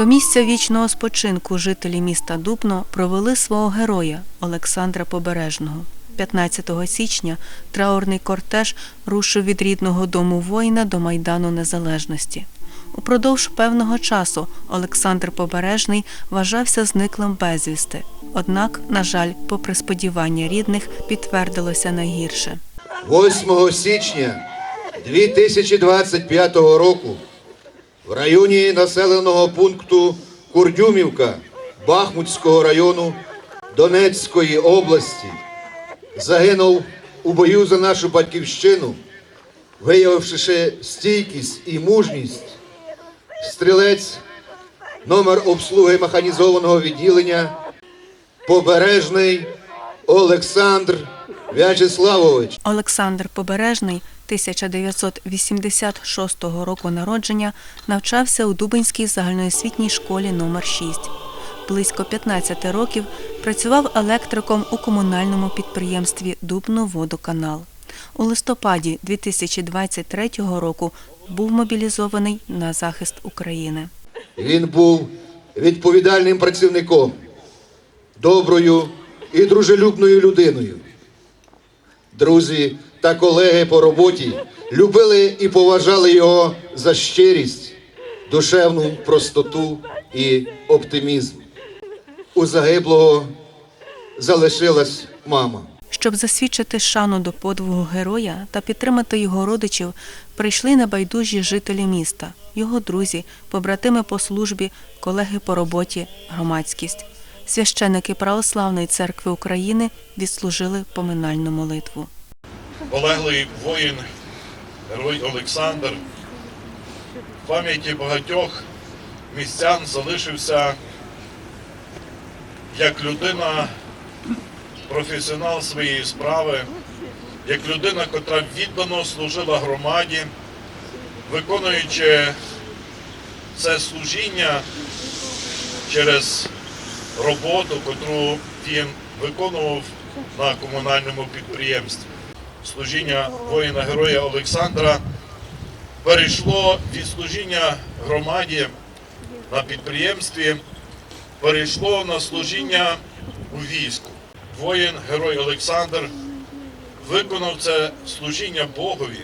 До місця вічного спочинку жителі міста Дубно провели свого героя Олександра Побережного. 15 січня траурний кортеж рушив від рідного дому воїна до Майдану Незалежності. Упродовж певного часу Олександр Побережний вважався зниклим безвісти. Однак, на жаль, попри сподівання рідних, підтвердилося найгірше. 8 січня 2025 року в районі населеного пункту Курдюмівка Бахмутського району Донецької області загинув у бою за нашу батьківщину, виявивши стійкість і мужність, стрілець номер обслуги механізованого відділення Побережний Олександр В'ячеславович. Олександр Побережний 1986 року народження навчався у Дубинській загальноосвітній школі номер 6 Близько 15 років працював електриком у комунальному підприємстві Дубно-Водоканал. У листопаді 2023 року був мобілізований на захист України. Він був відповідальним працівником, доброю і дружелюбною людиною. Друзі та колеги по роботі любили і поважали його за щирість, душевну простоту і оптимізм. У загиблого залишилась мама. Щоб засвідчити шану до подвигу героя та підтримати його родичів, прийшли небайдужі жителі міста, його друзі, побратими по службі, колеги по роботі, громадськість. Священники Православної церкви України відслужили поминальну молитву. Полеглий воїн, герой Олександр, в пам'яті багатьох містян залишився як людина, професіонал своєї справи, як людина, котра віддано служила громаді, виконуючи це служіння через роботу, котру він виконував на комунальному підприємстві служіння воїна-героя Олександра перейшло від служіння громаді на підприємстві, перейшло на служіння у війську. Воїн-герой Олександр виконав це служіння Богові,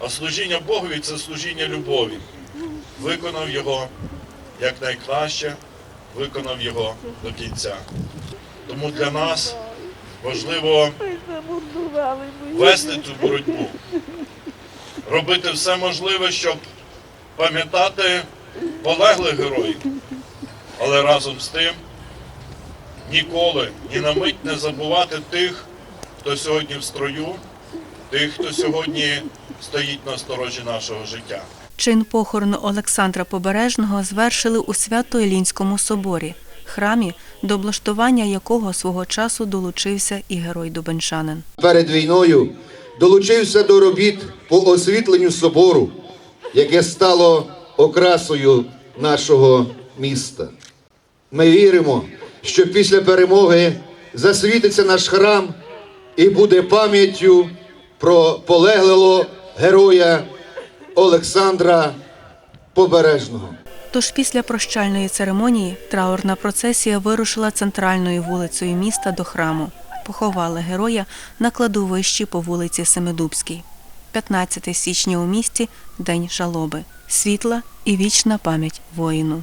а служіння Богові це служіння любові. Виконав його якнайкраще, виконав його до кінця. Тому для нас важливо вести цю боротьбу, робити все можливе, щоб пам'ятати полеглих героїв, але разом з тим ніколи ні на мить не забувати тих, хто сьогодні в строю, тих, хто сьогодні стоїть на сторожі нашого життя. Чин похорону Олександра Побережного звершили у Свято-Ілінському соборі, храмі, до облаштування якого свого часу долучився і герой Дубенчанин. Перед війною долучився до робіт по освітленню собору, яке стало окрасою нашого міста. Ми віримо, що після перемоги засвітиться наш храм і буде пам'яттю про полеглого героя Олександра Побережного. Тож після прощальної церемонії траурна процесія вирушила центральною вулицею міста до храму. Поховали героя на кладовищі по вулиці Семидубській. 15 січня у місті День жалоби, світла і вічна пам'ять воїну.